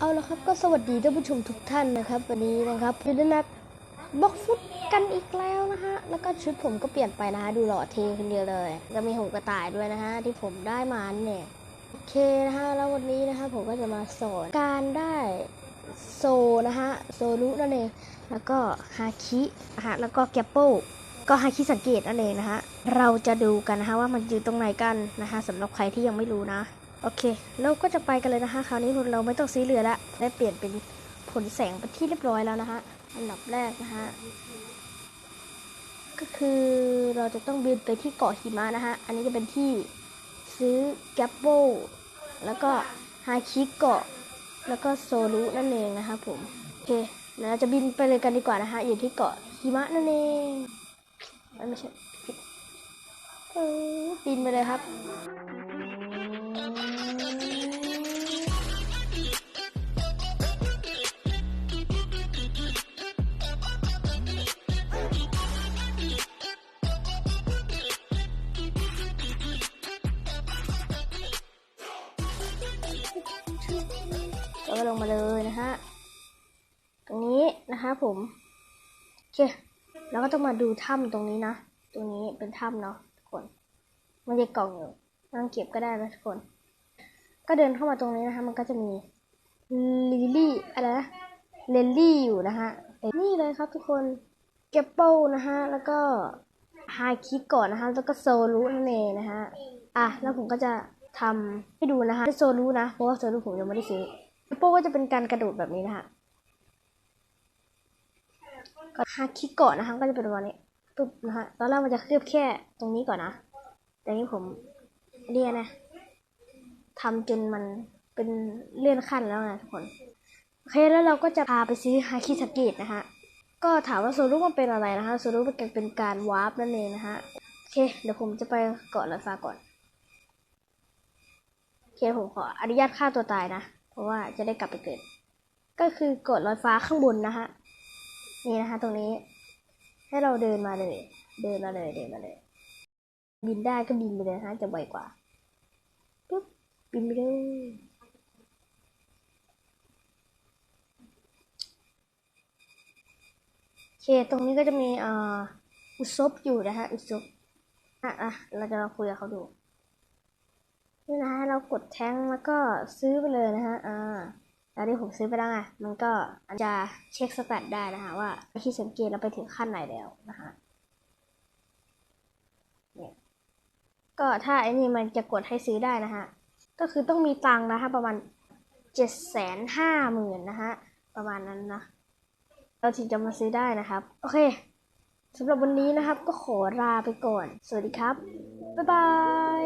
เอาละครับก็สวัสดีท่านผู้ชมทุกท่านนะครับ วันนี้นะครับอยู่ในแมปบล็อกฟุตกันอีกแล้วนะฮะแล้วก็ชุดผมก็เปลี่ยนไปนะฮะดูหล่อเทขึ้นเยอะเลยก็มีหูกระต่ายด้วยนะฮะที่ผมได้มาเนี่ยโอเคนะฮะแล้ววันนี้นะฮะผมก็จะมาสอนการได้โซนะฮะโซลุนั่นเองแล้วก็ฮาคิฮะแล้วก็แกปเปิลก็ฮาคิสังเกตนั่นเองนะฮะเราจะดูกันนะฮะว่ามันอยู่ตรงไหนกันนะฮะสำหรับใครที่ยังไม่รู้นะ โอเค เราก็จะไปกันเลยนะคะคราวนี้เราไม่ต้องซีเรือแล้วได้เปลี่ยนเป็นผลแสงเป็นที่เรียบร้อยแล้วนะคะอันดับแรกนะคะก็คือเราจะต้องบินไปที่เกาะหิมะนะคะอันนี้จะเป็นที่ซื้อแกปโบแล้วก็ฮาคิเกาะ แล้วก็โซลุนั่นเองนะคะผม โอเคเดี๋ยวเราจะบินไปเลยกันดีกว่านะคะอยู่ที่เกาะหิมะนั่นเองไม่ใช่บินไปเลยครับ ก็ลงมาเลยนะฮะ ตรงนี้นะคะผม โอเค แล้วก็ต้องมาดูถ้ำตรงนี้นะ ตรงนี้เป็นถ้ำเนาะทุกคน มันจะกล่องอยู่นั่งเก็บก็ได้นะทุกคน ก็เดินเข้ามาตรงนี้นะคะ มันก็จะมีลิลลี่อะไรนะเลนลี่อยู่นะฮะ นี่เลยครับทุกคน เก็บเปิลนะฮะ แล้วก็ฮาคิก่อนนะคะ แล้วก็โซลูนั่นเองนะฮะ อะ แล้วผมก็จะทำให้ดูนะคะโซลูนะ เพราะว่าโซลูผมยังไม่ได้ซื้อ เก็บเปิลก็จะเป็นการกระโดดแบบนี้นะคะก็ฮาคิก่อนนะคะก็จะเป็นประมาณนี้ปุ๊บนะฮะตอนแรกมันจะเคลือบแค่ตรงนี้ก่อนนะแต่นี้ผมเรียนนะทำจนมันเป็นเลื่อนขั้นแล้วนะทุกคนโอเคแล้วเราก็จะพาไปซื้อฮาคิสเกตนะฮะก็ถามว่าโซลูมันเป็นอะไรนะคะโซลูเป็นเป็นการวาร์ปนั่นเองนะฮะโอเค เดี๋ยวผมจะไปเกาะลอยฟ้าก่อนโอเคผมขออนุญาตฆ่าตัวตายนะ ราะว่าจะได้กลับไปเกิด ก็คือกาะลอยฟ้าข้างบนนะฮะนี่นะคะตรงนี้ ให้เราเดินมาเลย เดินมาเลยเดินมาเลย บินได้ก็บินไปเลยนะฮะจะไวกว่าปุ๊บบินไปเลยโอเคตรงนี้ก็จะมีอ่ออุซบอยู่นะฮะอุซบอะอะเราจะมาคุยกับเขาดู นี่นะฮะเรากดแท้งแล้วก็ซื้อไปเลยนะฮะอ่าแล้วที่ผมซื้อไปแล้วไงมันก็จะเช็คสแตทได้นะฮะว่าที่สังเกตเราไปถึงขั้นไหนแล้วนะฮะเนี่ยก็ถ้าไอ้นี่มันจะกดให้ซื้อได้นะฮะก็คือต้องมีตังค์นะฮะประมาณเจ็ดแสนห้าหมื่นนะฮะประมาณนั้นนะเราถึงจะมาซื้อได้นะครับ โอเคสำหรับวันนี้นะครับก็ขอลาไปก่อน สวัสดีครับ บ๊ายบาย